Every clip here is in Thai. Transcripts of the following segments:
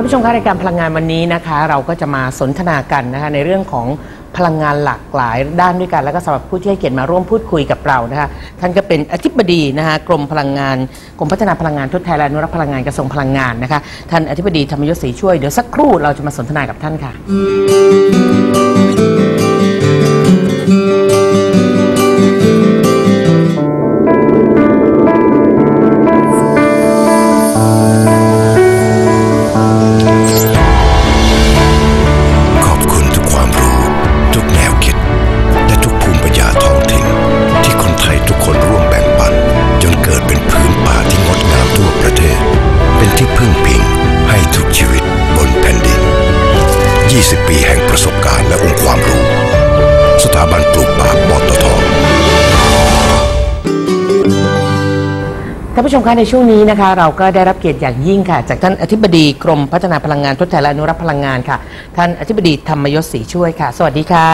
ท่านผู้ชมคะรายการพลังงานวันนี้นะคะ เราก็จะมาสนทนากันนะคะในเรื่องของพลังงานหลากหลายด้านด้วยกัน แล้วก็สำหรับผู้ที่ให้เกียรติมาร่วมพูดคุยกับเรานะคะท่านก็เป็นอธิบดีนะคะกรมพลังงานกรมพัฒนาพลังงานทดแทนและอนุรักษ์พลังงานกระทรวงพลังงานนะคะท่านอธิบดีธรรมยศศรีช่วยเดี๋ยวสักครู่เราจะมาสนทนากับท่านค่ะานผู้ชมคะในช่วงนี้นะคะ เราก็ได้รับเกียรติอย่างยิ่งค่ะ จากท่านอธิบดีกรมพัฒนาพลังงานทดแทนและอนุรักษ์พลังงานค่ะ ท่านอธิบดีธรรมยศศรีช่วยค่ะ สวัสดีค่ะ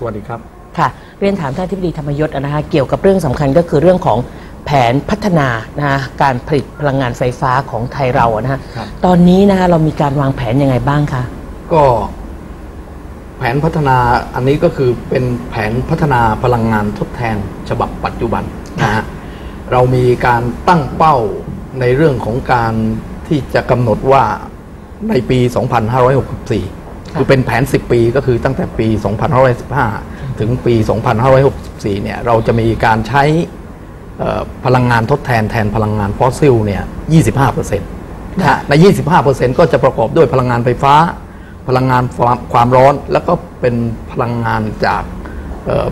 สวัสดีครับค่ะ เรียนถามท่านอธิบดีธรรมยศนะคะเกี่ยวกับเรื่องสำคัญก็คือเรื่องของแผนพัฒนานะคะการผลิตพลังงานไฟฟ้าของไทยเราอะนะคะครับตอนนี้นะคะเรามีการวางแผนยังไงบ้างคะก็แผนพัฒนาอันนี้ก็คือเป็นแผนพัฒนาพลังงานทดแทนฉบับปัจจุบันนะฮะ เรามีการตั้งเป้าในเรื่องของการที่จะกำหนดว่าในปี 2564 คือเป็นแผน 10 ปีก็คือตั้งแต่ปี 2515 ถึงปี 2564 เนี่ยเราจะมีการใช้เอ่อพลังงานทดแทนแทนพลังงานฟอสซิลเนี่ย 25%นะฮะใน 25%ก็จะประกอบด้วยพลังงานไฟฟ้า พลังงานความความร้อน แล้วก็เป็นพลังงานจาก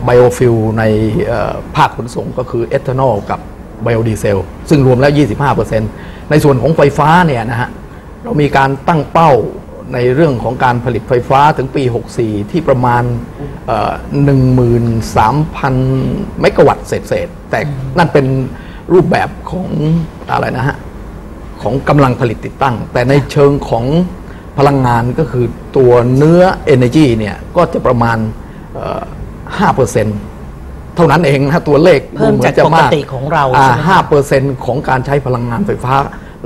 ไบโอฟิลในเอ่อภาคขนส่งก็คือเอทานอลกับ ไบโอดีเซล ซึ่งรวมแล้ว 25%ในส่วนของไฟฟ้าเนี่ยนะฮะเรามีการตั้งเป้าในเรื่องของการผลิตไฟฟ้าถึงปี 64 ที่ประมาณ 13,000 เมกะวัตต์เศษๆแต่นั่นเป็นรูปแบบของอะไรนะฮะ ของกำลังผลิตติดตั้ง แต่ในเชิงของพลังงานก็คือตัวเนื้อ Energy เนี่ย ก็จะประมาณเอ่อ5%เท่านั้นเองนะตัวเลขเพิ่มจากดูหอนจะปกติของเราอ่ใช่ไหมคะห้าเปอร์เซ็นต์ของการใช้พลังงานไฟฟ้า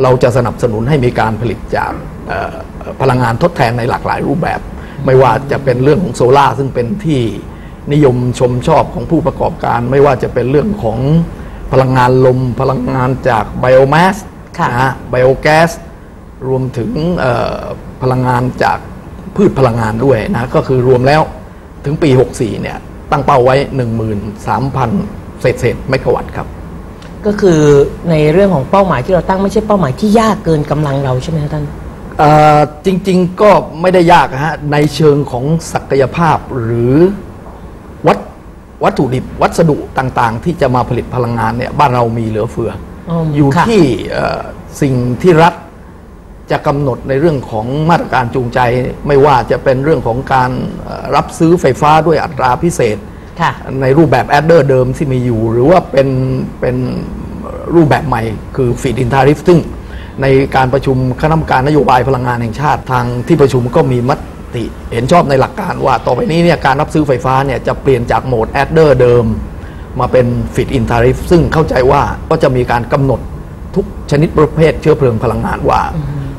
เราจะสนับสนุนให้มีการผลิตจากเอ่อพลังงานทดแทนในหลากหลายรูปแบบ ไม่ว่าจะเป็นเรื่องของโซลา่าซึ่งเป็นที่นิยมชมชอบของผู้ประกอบการ ไม่ว่าจะเป็นเรื่องของพลังงานลม พลังงานจากไบโอแมสค่ะนะฮะไบโอแก๊สรวมถึงเอ่อพลังงานจากพืชพลังงานด้วยนะก็คือรวมแล้วถึงปี 64 เนี่ย ตั้งเป้าไว้ 13,000 เศษเศษๆเมกะวัตต์ครับ ก็คือในเรื่องของเป้าหมายที่เราตั้งไม่ใช่เป้าหมายที่ยากเกินกำลังเราใช่ไหมคะท่าน เอ่อจริงๆก็ไม่ได้ยากนะฮะในเชิงของศักยภาพหรือวัตวัตถุดิบวัสดุต่างๆ ที่จะมาผลิตพลังงานเนี่ยบ้านเรามีเหลือเฟืออมอยู่ค่ะ ที่เอ่อสิ่งที่รัฐ จะกำหนดในเรื่องของมาตรการจูงใจ ไม่ว่าจะเป็นเรื่องของการเอ่อรับซื้อไฟฟ้าด้วยอัตราพิเศษค่ะในรูปแบบแอดเดอร์เดิมที่มีอยู่ หรือว่าเป็นเป็นรูปแบบใหม่คือฟีดอินทาริฟซึ่งในการประชุมคณะกรรมการนโยบายพลังงานแห่งชาติทางที่ประชุมก็มีมติเห็นชอบในหลักการว่าต่อไปนี้เนี่ยการรับซื้อไฟฟ้าเนี่ยจะเปลี่ยนจากโหมดแอดเดอร์เดิม มาเป็นฟีดอินทาริฟซึ่งเข้าใจว่าก็จะมีการกำหนดทุกชนิดประเภทเชื้อเพลิงพลังงานว่า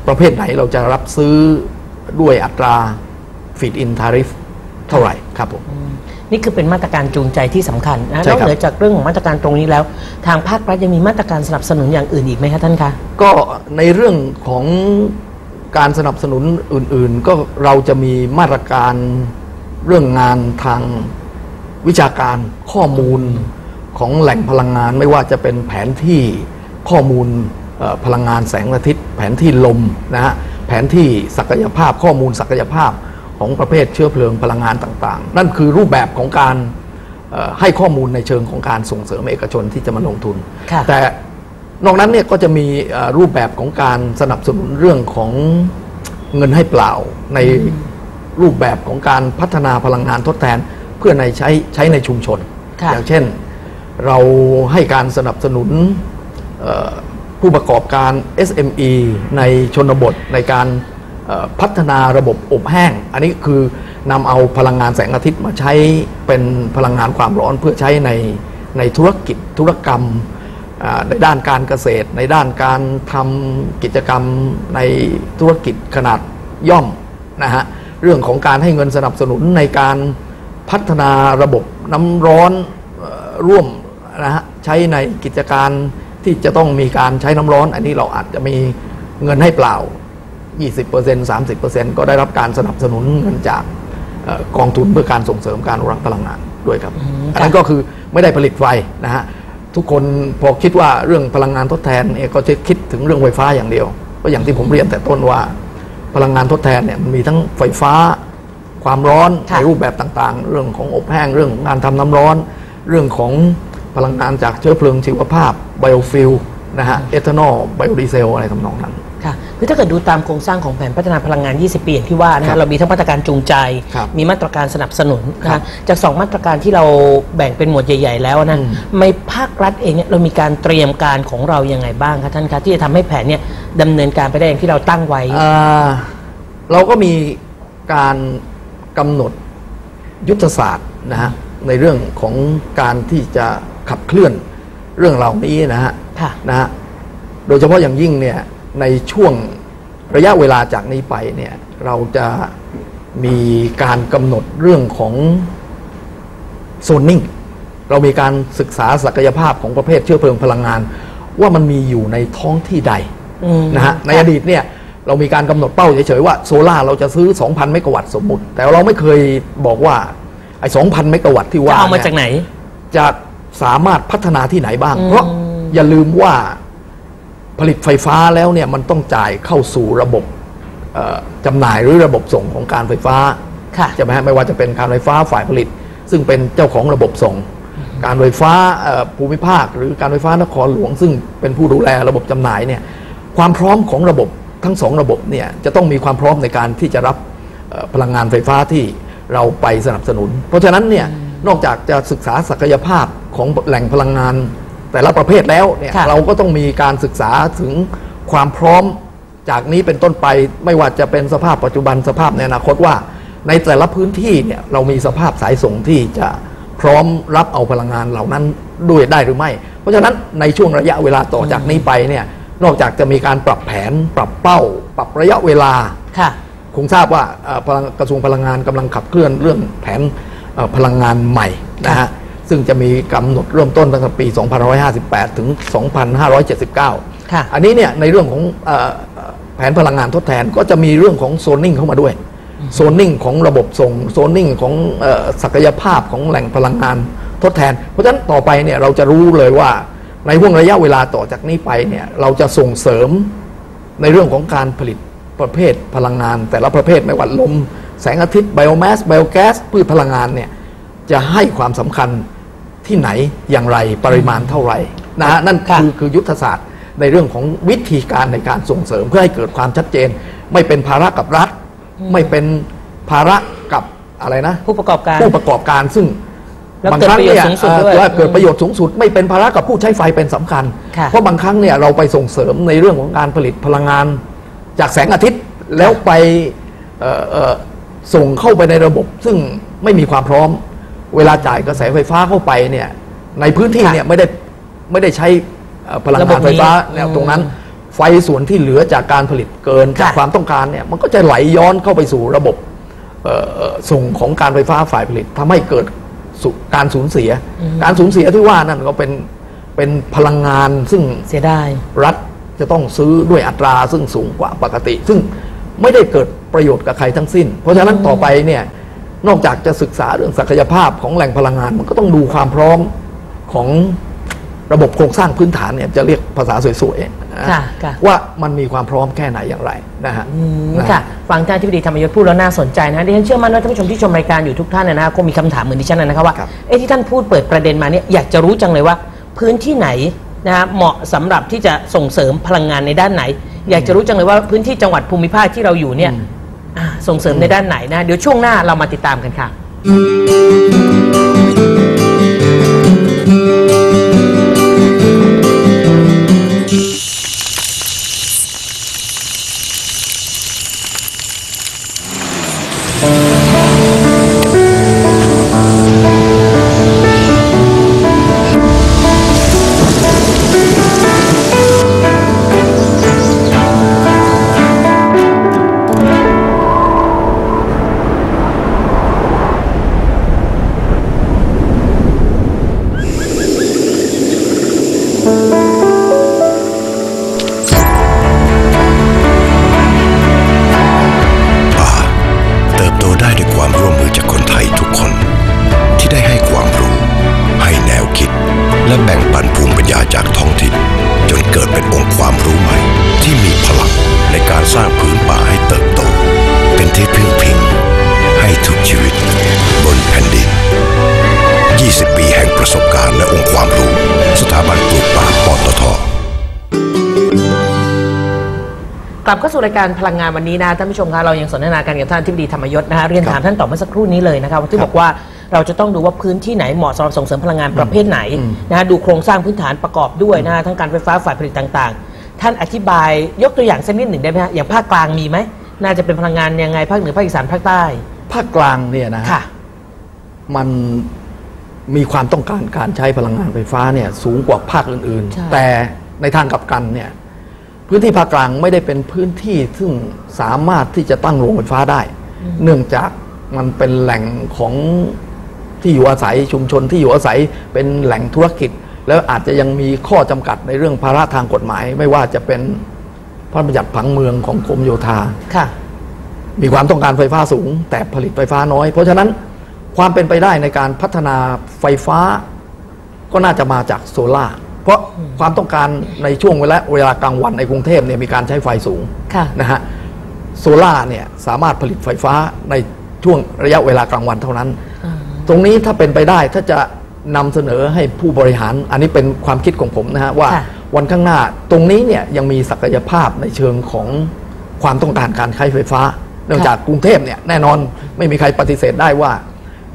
ประเภทไหนเราจะรับซื้อด้วยอัตราฟีดอินทาริฟเท่าไหร่ครับผม นี่คือเป็นมาตรการจูงใจที่สำคัญนะใช่นอกครับเหนือจากเรื่องของมาตรการตรงนี้แล้ว ทางภาครัฐยังมีมาตรการสนับสนุนอย่างอื่นอีกไหมคะท่านคะก็ในเรื่องของการสนับสนุนอื่น ๆ ก็เราจะมีมาตรการเรื่องงานทางวิชาการข้อมูลของแหล่งพลังงานไม่ว่าจะเป็นแผนที่ข้อมูลเอ่อ พลังงานแสงอาทิตย์ แผนที่ลมนะฮะแผนที่ศักยภาพข้อมูลศักยภาพของประเภทเชื้อเพลิงพลังงานต่างๆ นั่นคือรูปแบบของการเอ่อให้ข้อมูลในเชิงของการส่งเสริมเอกชนที่จะมาลงทุนค่ะแต่นอกนั้นเนี่ยก็จะมีเอ่อรูปแบบของการสนับสนุนเรื่องของเงินให้เปล่าในรูปแบบของการพัฒนาพลังงานทดแทนเพื่อในใช้ใช้ในชุมชนค่ะอย่างเช่นเราให้การสนับสนุนเอ่อ ผู้ประกอบการ SME ในชนบทในการพัฒนาระบบอบแห้ง อันนี้คือนำเอาพลังงานแสงอาทิตย์มาใช้เป็นพลังงานความร้อนเพื่อใช้ในในธุรกิจธุรกรรมในด้านการเกษตร ในด้านการทำกิจกรรมในธุรกิจขนาดย่อมนะฮะเรื่องของการให้เงินสนับสนุนในการพัฒนาระบบน้ำร้อนร่วมนะฮะใช้ในกิจการ ที่จะต้องมีการใช้น้ำร้อน อันนี้เราอาจจะมีเงินให้เปล่า 20% 30%ก็ได้รับการสนับสนุนเงินจากเอ่อกองทุนเพื่อการส่งเสริมการอนุรักษ์พลังงานด้วยครับมอันนั้นค่ะก็คือไม่ได้ผลิตไฟนะฮะทุกคนพอคิดว่าเรื่องพลังงานทดแทนเนี่ยก็จะคิดถึงเรื่องไฟฟ้าอย่างเดียวก็อย่างที่ผมเรียนแต่ต้นว่า พลังงานทดแทนเนี่ยมันมีทั้งไฟฟ้า ความร้อนค่ะในรูปแบบต่างๆ เรื่องของอบแห้งเรื่องของการทำน้ำร้อน เรื่องของ พลังงานจากเชื้อเพลิงชีวภาพไบโอฟิลนะฮะเอทานอลไบโอดีเซลอะไรทำนองนั้นค่ะคือถ้าเกิดดูตามโครงสร้างของแผนพัฒนาพลังงาน 20 ปีอย่างที่ว่านะครัฮะบเรามีทั้งมาตรการจูงใจครับมีมาตรการสนับสนุนนะครัฮะบจากสองมาตรการที่เราแบ่งเป็นหมวดใหญ่ ๆ แล้วนะอืมในภาครัฐเองเนี่ยเรามีการเตรียมการของเรายังไงบ้างคะท่านคะที่จะทำให้แผนเนี่ยดำเนินการไปได้อย่างที่เราตั้งไว้อ่าเราก็มีการกำหนดยุทธศาสตร์นะฮะ ในเรื่องของการที่จะขับเคลื่อนเรื่องเหล่านี้นะฮะค่ะ นะฮะโดยเฉพาะอย่างยิ่งเนี่ยในช่วงระยะเวลาจากนี้ไปเนี่ยเราจะมีการกำหนดเรื่องของโซนนิ่ง เรามีการศึกษาศักยภาพของประเภทเชื้อเพลิงพลังงาน ว่ามันมีอยู่ในท้องที่ใดอืม นะฮะในอดีตเนี่ยเรามีการกำหนดเป้าเฉยๆว่าโซล่าร์เราจะซื้อ 2,000 เมกะวัตต์สมมุติ แต่เราไม่เคยบอกว่า ไอ้2,000เมกะวัตต์ที่ว่าจะเอามานี่ยจากไหน จะสามารถพัฒนาที่ไหนบ้างอืมเพราะอย่าลืมว่าผลิตไฟฟ้าแล้วเนี่ยมันต้องจ่ายเข้าสู่ระบบเอ่อจำหน่ายหรือระบบส่งของการไฟฟ้าค่ะใช่ไหมฮะไม่ว่าจะเป็นการไฟฟ้าฝ่ายผลิต ซึ่งเป็นเจ้าของระบบส่ง การไฟฟ้าเอ่อภูมิภาค หรือการไฟฟ้านครหลวง ซึ่งเป็นผู้ดูแลระบบจำหน่ายเนี่ยความพร้อมของระบบทั้งสองระบบเนี่ยจะต้องมีความพร้อมในการที่จะรับเอ่อพลังงานไฟฟ้าที่ เราไปสนับสนุน เพราะฉะนั้นเนี่ยนอกจากจะศึกษาศักยภาพของแหล่งพลังงาน แต่ละประเภทแล้วเนี่ยค่ะเราก็ต้องมีการศึกษาถึงความพร้อมจากนี้เป็นต้นไปไม่ว่าจะเป็นสภาพปัจจุบันสภาพในอนาคตว่า ในแต่ละพื้นที่เนี่ยเรามีสภาพสายส่งที่จะพร้อมรับเอาพลังงานเหล่านั้นด้วยได้หรือไม่ เพราะฉะนั้นในช่วงระยะเวลาต่อจากนี้ไปเนี่ยนอกจากจะมีการปรับแผน ปรับเป้า ปรับระยะเวลา ค่ะคงทราบว่าเอ่อพลังกระทรวงพลังงานกำลังขับเคลื่อนเรื่องแผนเอ่อพลังงานใหม่นะฮะซึ่งจะมีกำหนดเริ่มต้นตั้งแต่ปี 2558 ถึง 2579ค่ะอันนี้เนี่ยในเรื่องของเอ่อเอ่อแผนพลังงานทดแทนก็จะมีเรื่องของโซนนิ่งเข้ามาด้วยโซนนิ่งของระบบส่งโซนนิ่งของเอ่อศักยภาพของแหล่งพลังงานทดแทน เพราะฉะนั้นต่อไปเนี่ยเราจะรู้เลยว่าในห่วงระยะเวลาต่อจากนี้ไปเนี่ยเราจะส่งเสริมในเรื่องของการผลิต ประเภทพลังงาน แต่ละประเภทไม่ว่าลม แสงอาทิตย์ไบโอแมสไบโอแก๊สพืชพลังงานเนี่ยจะให้ความสำคัญที่ไหนอย่างไรปริมาณเท่าไหร่นะฮะนั่นค่ะคือคือยุทธศาสตร์ในเรื่องของวิธีการในการส่งเสริมเพื่อให้เกิดความชัดเจน ไม่เป็นภาระกับรัฐ ไม่เป็นภาระกับอะไรนะ ผู้ประกอบการผู้ประกอบการซึ่งแล้วบางเกิดครั้งเนี่ยประโยชน์สูงสุดด้วยเอ่อเกิดประโยชน์สูงสุด ไม่เป็นภาระกับผู้ใช้ไฟเป็นสำคัญค่ะเพราะบางครั้งเนี่ยเราไปส่งเสริมในเรื่องของการผลิตพลังงาน จากแสงอาทิตย์แล้วไปเอ่อเอ่อส่งเข้าไปในระบบ ซึ่งไม่มีความพร้อม เวลาจ่ายกระแสไฟฟ้าเข้าไปเนี่ยในพื้นที่ค่ะเนี่ยไม่ได้ไม่ได้ใช้เอ่อพลังระบบงานนี้ไฟฟ้าแนวอืมตรงนั้น ไฟส่วนที่เหลือจากการผลิตเกินจากค่ะความต้องการเนี่ยมันก็จะไหลย้อนเข้าไปสู่ระบบเอ่อเอ่อส่งของการไฟฟ้าฝ่ายผลิตทำให้เกิดสุการสูญเสีย การสูญเสียที่ว่านั่นก็เป็นเป็นพลังงานซึ่งเสียดายรัฐ จะต้องซื้อด้วยอัตราซึ่งสูงกว่าปกติ ซึ่งไม่ได้เกิดประโยชน์กับใครทั้งสิ้น เพราะฉะนั้นต่อไปเนี่ยนอกจากจะศึกษาเรื่องศักยภาพของแหล่งพลังงาน มันก็ต้องดูความพร้อมของระบบโครงสร้างพื้นฐานเนี่ยจะเรียกภาษาสวยๆนะค่ะค่ะว่ามันมีความพร้อมแค่ไหนอย่างไรนะฮะอืมนะฮะค่ะฟังท่านที่ปดีธรรมยศพูดแล้วน่าสนใจนะดิฉันเชื่อมั่นว่าท่านผู้ชมที่ชมรายการอยู่ทุกท่านนะนะคงมีคำถามเหมือนดิฉันนะนะครับว่าครับเอ๊ะที่ท่านพูดเปิดประเด็นมาเนี่ยอยากจะรู้จังเลยว่า พื้นที่ไหน นะฮะเหมาะสำหรับที่จะส่งเสริมพลังงานในด้านไหน อยากจะรู้จังเลยว่าพื้นที่จังหวัดภูมิภาคที่เราอยู่เนี่ยอ่าส่งเสริมในด้านไหนนะ เดี๋ยวช่วงหน้าเรามาติดตามกันค่ะเญาจากท้องถิ่น จนเกิดเป็นองค์ความรู้ใหม่ ที่มีพลังในการสร้างพื้นป่าให้เติบโต เป็นที่พึ่งพิง ให้ทุกชีวิต บนแผ่นดิน 20 ปีแห่งประสบการณ์และองค์ความรู้ สถาบันปลูกป่าปตทกลับเข้าสู่รายการพลังงานวันนี้นะท่านผู้ชมคะเรายังสนทนาการกับท่านทิพดีธรรมยศนะคะเรียนถามท่านต่อเมื่อสักครู่นี้เลยนะคะที่บอกว่า เราจะต้องดูว่าพื้นที่ไหนเหมาะสำหรับส่งเสริมพลังงานประเภทไหนนะคะดูโครงสร้างพื้นฐานประกอบด้วยนะคะทั้งการไฟฟ้าฝ่ายผลิตต่างๆ ท่านอธิบายยกตัวอย่างสักนิดหนึ่งได้ไหมฮะอย่างภาคกลางมีไหมน่าจะเป็นพลังงานยังไงภาคเหนือภาคอีสานภาคใต้ภาคกลางเนี่ยนะฮะค่ะ มันมีความต้องการการใช้พลังงานไฟฟ้าเนี่ยสูงกว่าภาคอื่นใช่ ๆ แต่ในทางกลับกันเนี่ยพื้นที่ภาคกลางไม่ได้เป็นพื้นที่ซึ่งสามารถที่จะตั้งโรงไฟฟ้าได้ เนื่องจากมันเป็นแหล่งของ ที่อยู่อาศัยชุมชนที่อยู่อาศัยเป็นแหล่งธุรกิจ แล้วอาจจะยังมีข้อจำกัดในเรื่องภาระทางกฎหมาย ไม่ว่าจะเป็นพระราชบัญญัติผังเมืองของกรมโยธาค่ะมีความต้องการไฟฟ้าสูง แต่ผลิตไฟฟ้าน้อย เพราะฉะนั้นความเป็นไปได้ในการพัฒนาไฟฟ้า ก็น่าจะมาจากโซลา่าร์เพราะความต้องการในช่วงเวลาเวลากลางวันในกรุงเทพเนี่ยมีการใช้ไฟสูงค่ะนะฮะโซลา่าร์เนี่ยสามารถผลิตไฟฟ้าในช่วงระยะเวลากลางวันเท่านั้น ตรงนี้ถ้าเป็นไปได้ถ้าจะนำเสนอให้ผู้บริหาร อันนี้เป็นความคิดของผมนะฮะว่าค่ะวันข้างหน้าตรงนี้เนี่ยยังมีศักยภาพในเชิงของความต้องการการใช้ไฟฟ้า เนื่องจากกรุงเทพเนี่ยแน่นอนไม่มีใครปฏิเสธได้ว่า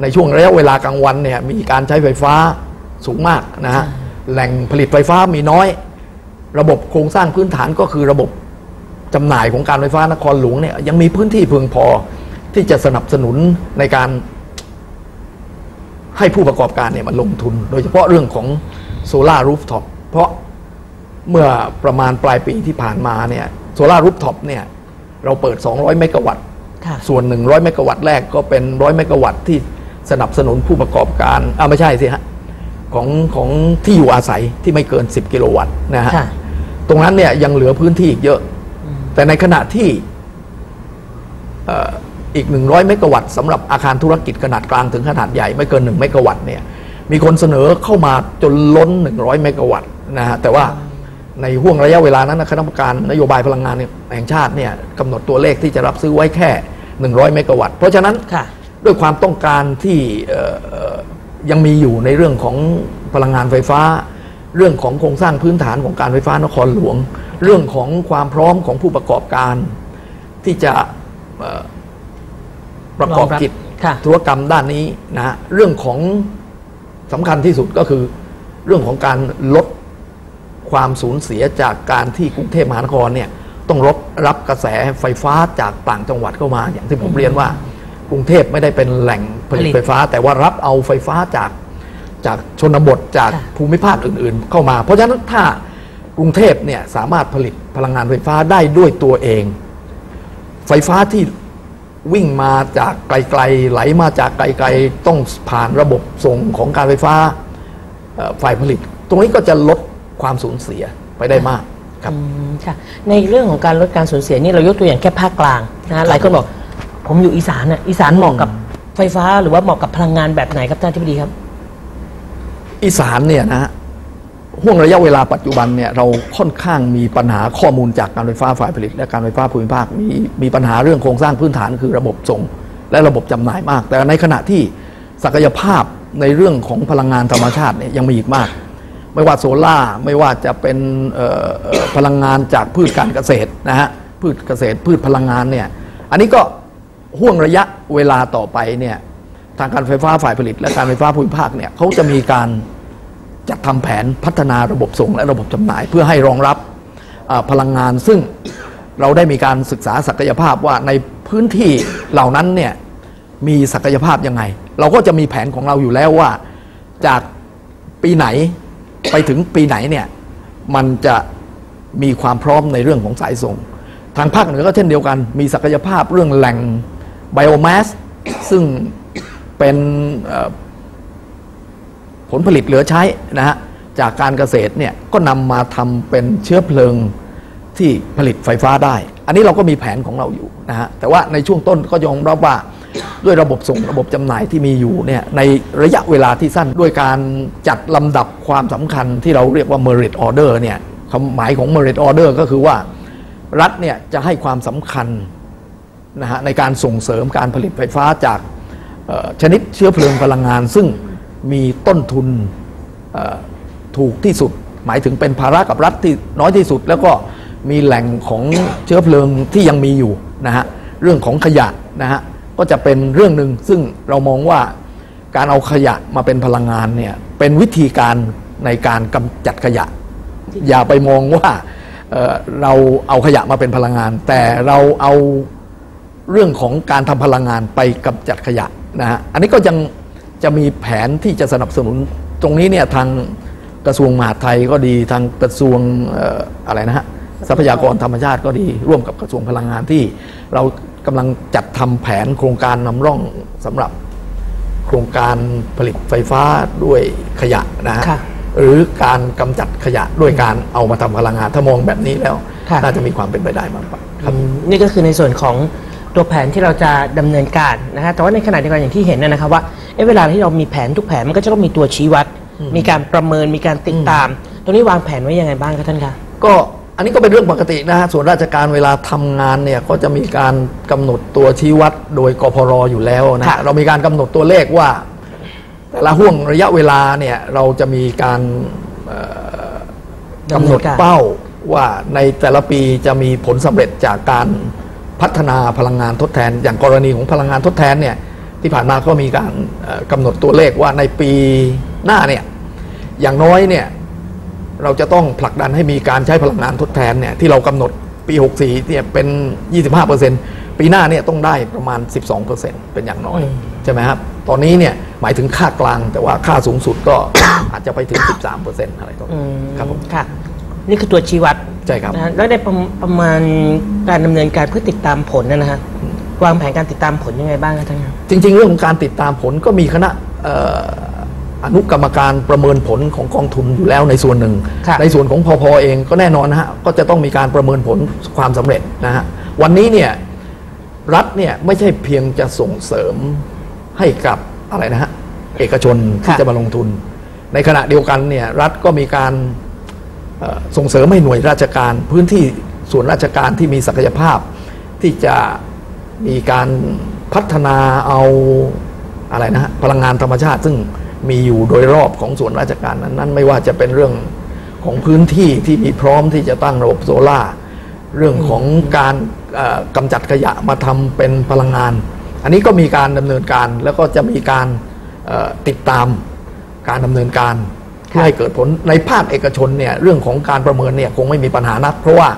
ในช่วงระยะเวลากลางวันเนี่ยมีการใช้ไฟฟ้าสูงมากนะฮะแหล่งผลิตไฟฟ้ามีน้อย ระบบโครงสร้างพื้นฐานก็คือระบบจำหน่ายของการไฟฟ้านครหลวงเนี่ยยังมีพื้นที่เพียงพอที่จะสนับสนุนในการ ให้ผู้ประกอบการเนี่ยมาลงทุน โดยเฉพาะเรื่องของโซลารูฟท็อปเพราะเมื่อประมาณปลายปีที่ผ่านมาเนี่ยโซลารูฟท็อปเนี่ยเราเปิด 200 เมกะวัตต์ค่ะส่วน 100 เมกะวัตต์แรกก็เป็น 100 เมกะวัตต์ที่สนับสนุนผู้ประกอบการอ่าไม่ใช่สิฮะของของที่อยู่อาศัยที่ไม่เกิน 10 กิโลวัตต์นะฮะค่ะตรงนั้นเนี่ยยังเหลือพื้นที่อีกเยอะ แต่ในขณะที่เอ่ออีก 100 เมกะวัตต์สำหรับอาคารธุรกิจขนาดกลางถึงขนาดใหญ่ไม่เกิน 1 เมกะวัตต์เนี่ยมีคนเสนอเข้ามาจนล้น 100 เมกะวัตต์นะฮะแต่ว่าในห่วงระยะเวลานั้นนะคณะกรรมการนโยบายพลังงานแห่งชาติเนี่ยกำหนดตัวเลขที่จะรับซื้อไว้แค่ 100 เมกะวัตต์เพราะฉะนั้นค่ะด้วยความต้องการที่เอ่อเอ่อยังมีอยู่ในเรื่องของพลังงานไฟฟ้า เรื่องของโครงสร้างพื้นฐานของการไฟฟ้านครหลวง เรื่องของความพร้อมของผู้ประกอบการ ที่จะเอ่อ ประกอบกิจค่ะธุรกรรมด้านนี้นะฮะเรื่องของสำคัญที่สุดก็คือเรื่องของการลดความสูญเสียจากการที่กรุงเทพมหานครเนี่ยต้องรับรับกระแสไฟฟ้าจากต่างจังหวัดเข้ามา อย่างที่ผมเรียนว่ากรุงเทพไม่ได้เป็นแหล่งผลิตผลิตไฟฟ้า แต่ว่ารับเอาไฟฟ้าจากจากชนบทจากค่ะภูมิภาคอื่นๆ เข้ามา เพราะฉะนั้นถ้ากรุงเทพเนี่ยสามารถผลิตพลังงานไฟฟ้าได้ด้วยตัวเอง ไฟฟ้าที่ วิ่งมาจากไกลๆไหลมาจากไกลๆต้องผ่านระบบส่งของการไฟฟ้าเอ่อฝ่ายผลิต ตรงนี้ก็จะลดความสูญเสียไปได้มากครับอืมค่ะในเรื่องของการลดการสูญเสียนี่เรายกตัวอย่างแค่ภาคกลางนะฮะหลายคนบอกผมอยู่อีสานน่ะอีสานเหมาะกับไฟฟ้าหรือว่าเหมาะกับพลังงานแบบไหนครับท่านที่ดีครับ อีสานเนี่ยนะฮะ ห่วงระยะเวลาปัจจุบันเนี่ยเราค่อนข้างมีปัญหาข้อมูลจากการไฟฟ้าฝ่ายผลิต และการไฟฟ้าภูมิภาคมีมีปัญหาเรื่องโครงสร้างพื้นฐานคือระบบส่ง และระบบจำหน่ายมาก แต่ในขณะที่ศักยภาพในเรื่องของพลังงานธรรมชาติเนี่ยยังมีอีกมาก ไม่ว่าโซล่าไม่ว่าจะเป็นพลังงานจากพืชการเกษตรนะฮะพืชเกษตรพืชพลังงานเนี่ยอันนี้ก็ห่วงระยะเวลาต่อไปเนี่ยทางการไฟฟ้าฝ่ายผลิต และการไฟฟ้าภูมิภาคเนี่ยเขาจะมีการ จัดทำแผนพัฒนาระบบส่งและระบบจำหน่าย เพื่อให้รองรับพลังงานซึ่งเราได้มีการศึกษาศักยภาพว่าในพื้นที่เหล่านั้นเนี่ยมีศักยภาพยังไง เราก็จะมีแผนของเราอยู่แล้วว่า จากปีไหนไปถึงปีไหนเนี่ยมันจะมีความพร้อมในเรื่องของสายส่ง ทางภาคเหนือก็เช่นเดียวกัน มีศักยภาพเรื่องแหล่งไบโอแมสซึ่งเป็น ผลผลิตเหลือใช้นะฮะจากการเกษตรเนี่ยก็นำมาทำเป็นเชื้อเพลิงที่ผลิตไฟฟ้าได้ อันนี้เราก็มีแผนของเราอยู่นะฮะแต่ว่าในช่วงต้นก็ยอมรับว่าด้วยระบบส่งระบบจำหน่ายที่มีอยู่เนี่ยในระยะเวลาที่สั้นด้วยการจัดลำดับความสำคัญที่เราเรียกว่า merit order เนี่ยความหมายของ merit order ก็คือว่ารัฐเนี่ยจะให้ความสำคัญนะฮะในการส่งเสริมการผลิตไฟฟ้าจากชนิดเชื้อเพลิงพลังงาน ซึ่ง มีต้นทุนถูกที่สุด หมายถึงเป็นภาระกับรัฐที่น้อยที่สุด แล้วก็มีแหล่งของเชื้อเพลิงที่ยังมีอยู่นะฮะเรื่องของขยะนะฮะก็จะเป็นเรื่องหนึ่งซึ่งเรามองว่าการเอาขยะมาเป็นพลังงานเนี่ยเป็นวิธีการในการกำจัดขยะ อย่าไปมองว่าเเราเอาขยะมาเป็นพลังงาน แต่เราเอาเรื่องของการทำพลังงานไปกำจัดขยะนะฮะอันนี้ก็ยัง จะมีแผนที่จะสนับสนุนตรงนี้เนี่ยทางกระทรวงมหาดไทยก็ดีทางกระทรวงเอ่ออะไรนะฮะทรัพยากรธรรมชาติก็ดีร่วมกับกระทรวงพลังงานที่ เรากำลังจัดทำแผนโครงการนำร่องสำหรับโครงการผลิตไฟฟ้าด้วยขยะนะฮะค่ะหรือการกำจัดขยะด้วยการเอามาทำพลังงานถ้ามองแบบนี้แล้วค่ะน่าจะมีความเป็นไปได้มากกว่าครับอืมนี่ก็คือในส่วนของตัวแผนที่เราจะดำเนินการนะฮะแต่ว่าในขณะเดียวกันอย่างที่เห็นนะนะครับว่าเอ๊ะเวลาที่เรามีแผนทุกแผนมันก็จะต้องมีตัวชี้วัด มีการประเมินมีการติดตาม ตรงนี้วางแผนไว้ยังไงบ้างครับท่านคะก็อันนี้ก็เป็นเรื่องปกตินะฮะส่วนราชการเวลาทำงานเนี่ยก็จะมีการกำหนดตัวชี้วัดโดยกพรอยู่แล้วนะค่ะฮะเรามีการกำหนดตัวเลขว่า แต่ละห่วงระยะเวลาเนี่ยเราจะมีการเอ่อกำหนดเป้าว่าในแต่ละปีจะมีผลสำเร็จจากการพัฒนาพลังงานทดแทน อย่างกรณีของพลังงานทดแทนเนี่ย ที่ผ่านมาก็มีการเอ่อกำหนดตัวเลขว่าในปีหน้าเนี่ยอย่างน้อยเนี่ยเราจะต้องผลักดันให้มีการใช้พลังงานทดแทนเนี่ยที่เรากำหนดปี 64เนี่ยเป็น 25%ปีหน้าเนี่ยต้องได้ประมาณ 12%เป็นอย่างน้อยอืมใช่ไหมครับตอนนี้เนี่ยหมายถึงค่ากลางแต่ว่าค่าสูงสุดก็อาจจะไปถึง 13%อะไรตรงอืนี้มครับผมค่ะนี่คือตัวชี้วัดใช่ครับนะฮะแล้วได้ประประมาณการดำเนินการเพื่อติดตามผลนะนะฮะ วางแผนการติดตามผลยังไงบ้างครับท่านคะจริง ๆ เรื่องของการติดตามผลก็มีคณะเอ่ออนุกรรมการประเมินผลของกองทุนอยู่แล้วในส่วนหนึ่งครับในส่วนของพอพอเองก็แน่นอนนะฮะก็จะต้องมีการประเมินผลความสำเร็จนะฮะวันนี้เนี่ยรัฐเนี่ยไม่ใช่เพียงจะส่งเสริมให้กับอะไรนะฮะเอกชนที่จะมาลงทุน ในขณะเดียวกันเนี่ยรัฐก็มีการเอ่อส่งเสริมให้หน่วยราชการ พื้นที่ส่วนราชการที่มีศักยภาพที่จะ มีการพัฒนาเอาอะไรนะฮะพลังงานธรรมชาติ ซึ่งมีอยู่โดยรอบของส่วนราชการนั้นนั้นไม่ว่าจะเป็นเรื่องของพื้นที่ที่มีพร้อมที่จะตั้งระบบโซล่าเรื่องของการกำจัดขยะมาทำเป็นพลังงาน อันนี้ก็มีการดำเนินการแล้วก็จะมีการติดตามการดำเนินการเพื่อให้เกิดผลในภาคเอกชนเนี่ยเรื่องของการประเมินเนี่ยคงไม่มีปัญหานัก เพราะว่า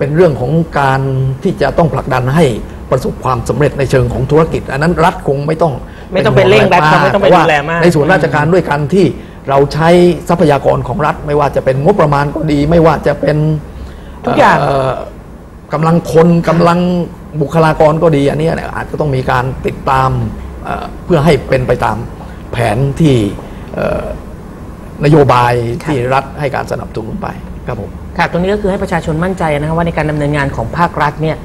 เป็นเรื่องของการที่จะต้องผลักดันให้ประสบความสำเร็จในเชิงของธุรกิจ อันนั้นรัฐคงไม่ต้องไม่ต้องไปเร่งรัดเขาไม่ต้องไปแต่ว่าดูแลมากในส่วนราชการด้วยกันที่เราใช้ทรัพยากรของรัฐ ไม่ว่าจะเป็นงบประมาณก็ดี ไม่ว่าจะเป็นทุกอย่างเกำลังคนกำลังบุคลากรก็ดีอันเนี้ยเนี่ยอาจจะต้องมีการติดตามเอ่อเพื่อให้เป็นไปตามแผนที่เอ่อนโยบายที่รัฐให้การสนับสนุนไปครับผม ค่ะตรงนี้ก็คือให้ประชาชนมั่นใจนะครับว่าในการดำเนินงานของภาครัฐเนี่ย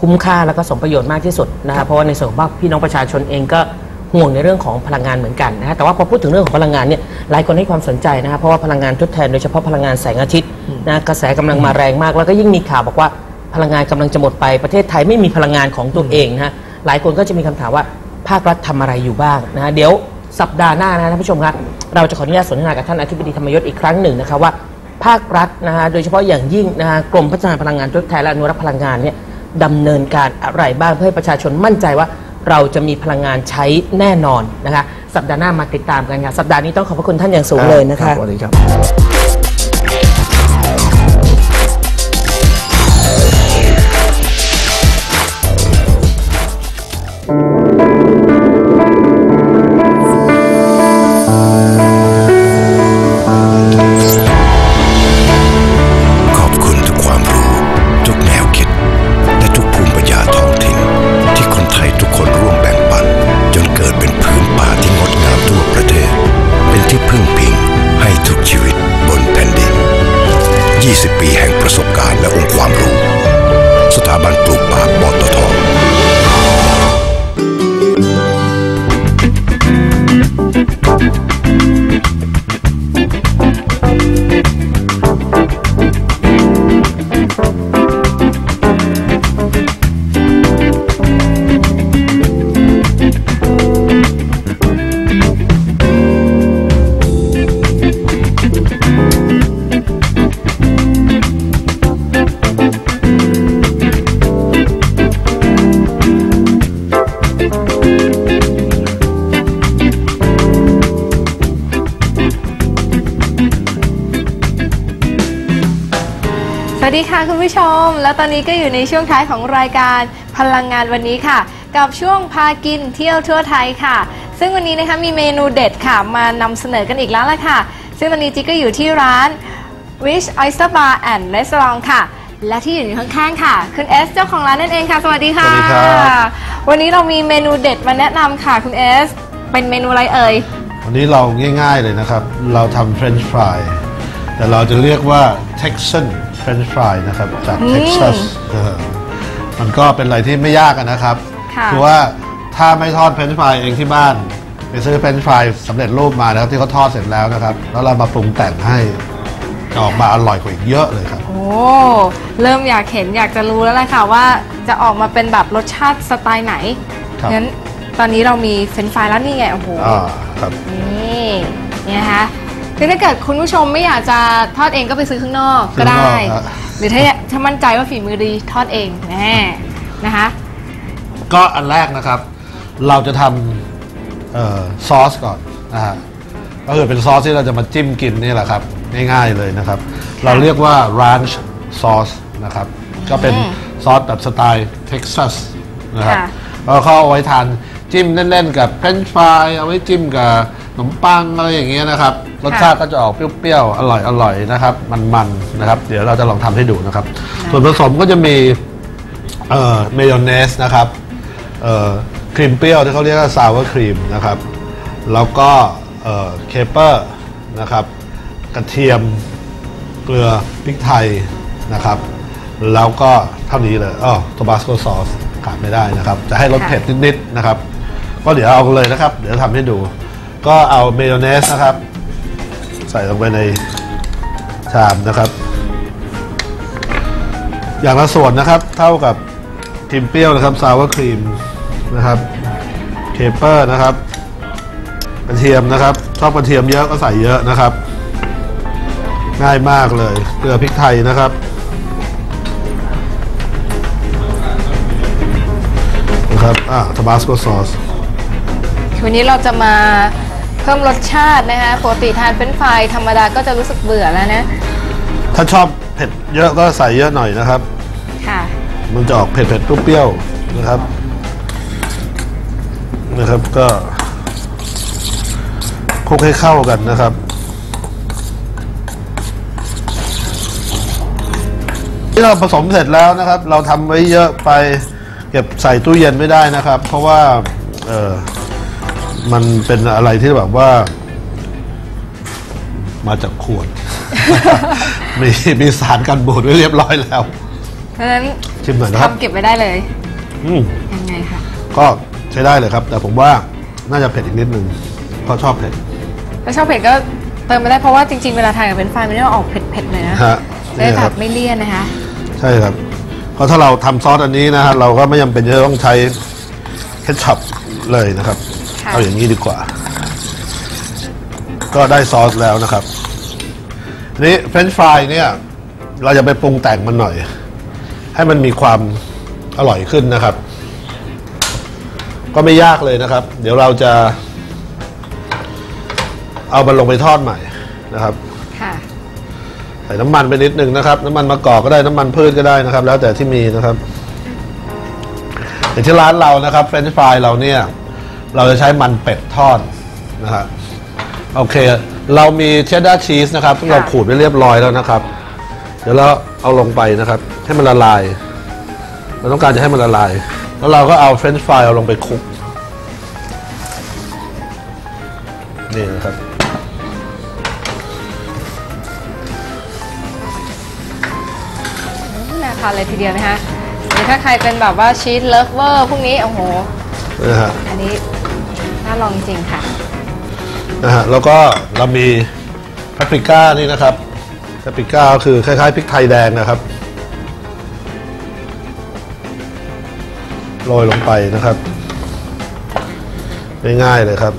คุ้มค่าแล้วก็สมประโยชน์มากที่สุดนะครับเพราะว่าในส่วนของภาคพี่น้องประชาชนเองก็ห่วงในเรื่องของพลังงานเหมือนกันนะฮะแต่ว่าพอพูดถึงเรื่องของพลังงานเนี่ยหลายคนให้ความสนใจนะครับเพราะว่าพลังงานทดแทนโดยเฉพาะพลังงานแสงอาทิตย์นะกระแสกำลังมาแรงมาก แล้วก็ยิ่งมีข่าวบอกว่าพลังงานกำลังจะหมดไปประเทศไทยไม่มีพลังงานของตัวเองนะฮะหลายคนก็จะมีคำถามว่าภาครัฐทำอะไรอยู่บ้างนะฮะเดี๋ยวสัปดาห์หน้านะท่านผู้ชมครับเราจะขออนุญาตสนทนากับท่านอธิบดีธรรมยศอีกครั้งหนึ่งนะครับว่า ภาครัฐนะฮะโดยเฉพาะอย่างยิ่งนะฮะกรมพัฒนาพลังงานทดแทนและอนุรักษ์พลังงานเนี่ยดำเนินการอะไรบ้างเพื่อให้ประชาชนมั่นใจว่าเราจะมีพลังงานใช้แน่นอนนะคะสัปดาห์หน้ามาติดตามกันค่ะสัปดาห์นี้ต้องขอบพระคุณท่านอย่างสูงเลยนะคะ สวัสดีครับ ดีค่ะคุณผู้ชม แล้วตอนนี้ก็อยู่ในช่วงท้ายของรายการพลังงานวันนี้ค่ะ กับช่วงพากินเที่ยวทั่วไทยค่ะ ซึ่งวันนี้นะคะมีเมนูเด็ดค่ะ มานำเสนอกันอีกแล้วละค่ะ ซึ่งตอนนี้จิ๊กก็อยู่ที่ร้าน Rich Oyster Bar and Restaurant ค่ะ และที่อยู่ข้างๆค่ะ คุณเอสเจ้าของร้านนั่นเองค่ะ สวัสดีค่ะสวัสดีครับ วันนี้เรามีเมนูเด็ดมาแนะนำค่ะคุณเอสเป็นเมนูอะไรเอ่ย วันนี้เราง่ายๆเลยนะครับ เราทำเฟรนช์ฟรายแต่เราจะเรียกว่า Texan French fry นะครับจากอืมเท็กซัสมันก็เป็นอะไรที่ไม่ยากอะนะครับค่ะอว่าถ้าไม่ทอดเฟรนช์ฟรายเองที่บ้านไปซื้อเฟรนช์ฟรายสำเร็จรูปมานะครับที่เขาทอดเสร็จแล้วนะครับ แล้วเรามาปรุงแต่งให้จะออกมาอร่อยกว่าอีกเยอะเลยครับ โอ้เริ่มอยากเห็นอยากจะรู้แล้วแหละค่ะว่าจะออกมาเป็นแบบรสชาติสไตล์ไหนครับงั้นตอนนี้เรามีเฟรนช์ฟรายแล้วนี่ไงโอ้โหอ่าครับนี่เนี่ยนะคะ คือถ้าเกิดคุณผู้ชมไม่อยากจะทอดเองก็ไปซื้อข้างนอกก็ได้ ข้างนอกฮะ หรือถ้าถ้ามั่นใจว่าฝีมือดีทอดเองแน่นะคะ ก็อันแรกนะครับ เราจะทำเอ่อซอสก่อนนะฮะก็คือเป็นซอสที่เราจะมาจิ้มกินนี่แหละครับ ง่ายๆเลยนะครับ เราเรียกว่า ranch sauce นะครับ ก็เป็นซอสแบบสไตล์เท็กซัสนะครับค่ะ แล้วเขาเอาไว้ทานจิ้มเล่นๆกับเฟรนช์ฟรายเอาไว้จิ้มกับขนมปังอะไรอย่างเงี้ยนะครับ รสชาติก็จะออกเปรี้ยวๆ อร่อยๆนะครับ มันๆนะครับ เดี๋ยวเราจะลองทำให้ดูนะครับ ส่วนผสมก็จะมีเอ่อเมยองเนสนะครับเอ่อครีมเปรี้ยวที่เขาเรียกว่าซาวครีมนะครับ แล้วก็เอ่อเคเปอร์นะครับ กระเทียมเกลือพริกไทยนะครับ แล้วก็เท่านี้เลยอ๋อโทบาสโกซอสขาดไม่ได้นะครับ จะให้รสค่ะเผ็ดนิดๆนะครับ ก็เดี๋ยวเอาเลยนะครับ เดี๋ยวทำให้ดู ก็เอาเมยองเนสนะครับ ใส่ลงไปในชามนะครับ อย่างละส่วนนะครับ เท่ากับครีมเปรี้ยวนะครับซาวครีมนะครับเคเปอร์นะครับกระเทียมนะครับชอบกระเทียมเยอะก็ใส่เยอะนะครับ ง่ายมากเลยเกลือพริกไทยนะครับนะครับอ่าทาบาสโกซอสวันนี้เราจะมา พิ่มรสชาตินะคะปกติทานเป็นไฟรายธรรมดาก็จะรู้สึกเบื่อแล้วนะถ้าชอบเผ็ดเยอะก็ใส่เยอะหน่อยนะครับ ค่ะ มันจะออกเผ็ดเผ็ดๆเปรี้ยวๆนะครับนะครับก็คลุกให้เข้ากันนะครับ ที่เราผสมเสร็จแล้วนะครับ เราทำไว้เยอะไปเก็บใส่ตู้เย็นไม่ได้นะครับ เพราะว่าเออ มันเป็นอะไรที่แบบว่า มาจากขวด มีมีสารกันบูดไว้เรียบร้อยแล้ว เพราะฉะนั้นชิมหน่อยนะครับ ทำเก็บไว้ได้เลย อืมยังไงคะก็ใช้ได้เลยครับ แต่ผมว่าน่าจะเผ็ดอีกนิดนึงเพราะชอบเผ็ดถ้าชอบเผ็ดก็เติมไปได้เพราะว่าจริง ๆ เวลาทานกับเป็นไฟรายมันไม่ได้ออกเผ็ดๆเลยนะฮะได้นี่แบครับบไม่เลี่ยนนะคะ ใช่ครับ เพราะถ้าเราทำซอสอันนี้นะฮะเราก็ไม่จำเป็นจะต้องใช้เคทชัพเลยนะครับค่ะ เอาอย่างนี้ดีกว่า ก็ได้ซอสแล้วนะครับทีนี้เฟรนช์ฟรายเนี่ย เราจะไปปรุงแต่งมันหน่อย ให้มันมีความอร่อยขึ้นนะครับ ก็ไม่ยากเลยนะครับ เดี๋ยวเราจะ เอามันลงไปทอดใหม่นะครับค่ะใส่น้ำมันไปนิดนึงนะครับ น้ำมันมะกอกก็ได้น้ำมันพืชก็ได้นะครับ แล้วแต่ที่มีนะครับแต่ที่ร้านเรานะครับเฟรนช์ฟรายเราเนี่ย เราจะใช้มันเป็ดทอดนะครับโอเค เรามีเชดดาร์ชีสนะครับซึ่งเราค่ะขูดไว้เรียบร้อยแล้วนะครับ เดี๋ยวเราเอาลงไปนะครับ ให้มันละลาย เราต้องการจะให้มันละลาย แล้วเราก็เอาเฟรนช์ฟรายเอาลงไปคลุกนี่นะครับน่าทานเลยทีเดียวนะคะหรือถ้าใครเป็นแบบว่าชีสเลิฟเวอร์พวกนี้ โอ้โหนะฮะอันนี้ น่าลองจริงค่ะ นะฮะแล้วก็เรามีพาปริก้านี่นะครับพาปริก้าก็คือคล้ายๆพริกไทยแดงนะครับโรยลงไปนะครับ ง่ายๆเลยครับ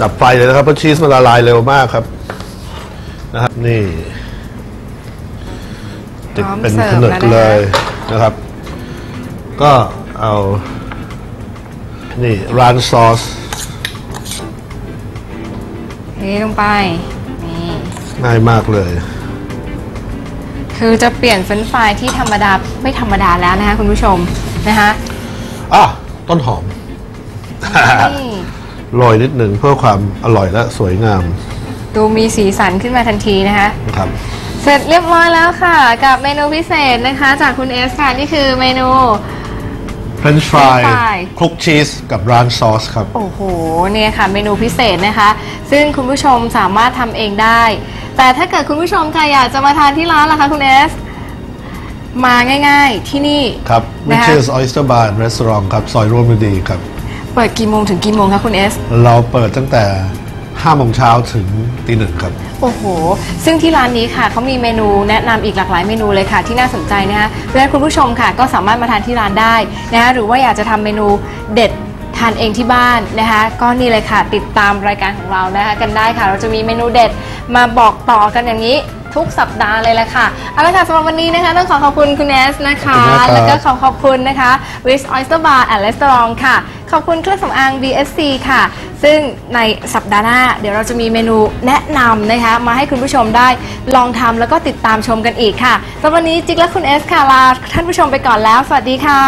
จับไฟเลยนะครับเพราะชีสมันละลายเร็วมากครับนะครับ นี่ติดพร้อมเป็นเสิร์ผฟนึกแล้วนะคะ เลยนะครับ ก็เอา นี่ร้านซอสเทลงไป นี่ง่ายมากเลย คือจะเปลี่ยนเฟรนช์ฟรายที่ธรรมดาไม่ธรรมดาแล้วนะคะคุณผู้ชมนะคะอะต้นหอมนี่โรยนิดหนึ่งเพื่อความอร่อยและสวยงาม ดูมีสีสันขึ้นมาทันทีนะคะนะครับเสร็จเรียบร้อยแล้วค่ะ กับเมนูพิเศษนะคะ จากคุณเอสค่ะนี่คือเมนู French fry French fry คลุกชีสกับร้านซอสครับ โอ้โห เนี่ยค่ะ เมนูพิเศษนะคะ ซึ่งคุณผู้ชมสามารถทำเองได้ แต่ถ้าเกิดคุณผู้ชมค่ะอยากจะมาทานที่ร้านล่ะคะคุณเอส มาง่ายๆที่นี่ครับนะคะ Riches Oyster Bar and Restaurant ครับ ซอยร่วมฤดีครับ เปิดกี่โมงถึงกี่โมงคะคุณเอส เราเปิดตั้งแต่5โมงเช้าถึงตีหนึ่งครับ โอ้โห ซึ่งที่ร้านนี้ค่ะเขามีเมนูแนะนำอีกหลากหลายเมนูเลยค่ะ ที่น่าสนใจนะคะเพราะฉะนั้นคุณผู้ชมค่ะ ก็สามารถมาทานที่ร้านได้นะคะหรือว่าอยากจะทำเมนูเด็ดทานเองที่บ้านนะคะก็นี่เลยค่ะติดตามรายการของเรานะคะกันได้ค่ะ เราจะมีเมนูเด็ดมาบอกต่อกันอย่างนี้ทุกสัปดาห์เลยแหละค่ะเอาละค่ะสำหรับวันนี้นะคะต้องขอขอบคุณคุณเนสนะคะขอบคุณมากครับแล้วก็ขอขอบคุณนะคะ Wish Oyster Bar and Restaurant ค่ะขอบคุณเครื่องสำอาง BSC ค่ะ ซึ่งในสัปดาห์หน้า เดี๋ยวเราจะมีเมนูแนะนำนะคะ มาให้คุณผู้ชมได้ลองทำแล้วก็ติดตามชมกันอีกค่ะสำหรับวันนี้จิ๊กและคุณเอสค่ะลาท่านผู้ชมไปก่อนแล้ว สวัสดีค่ะ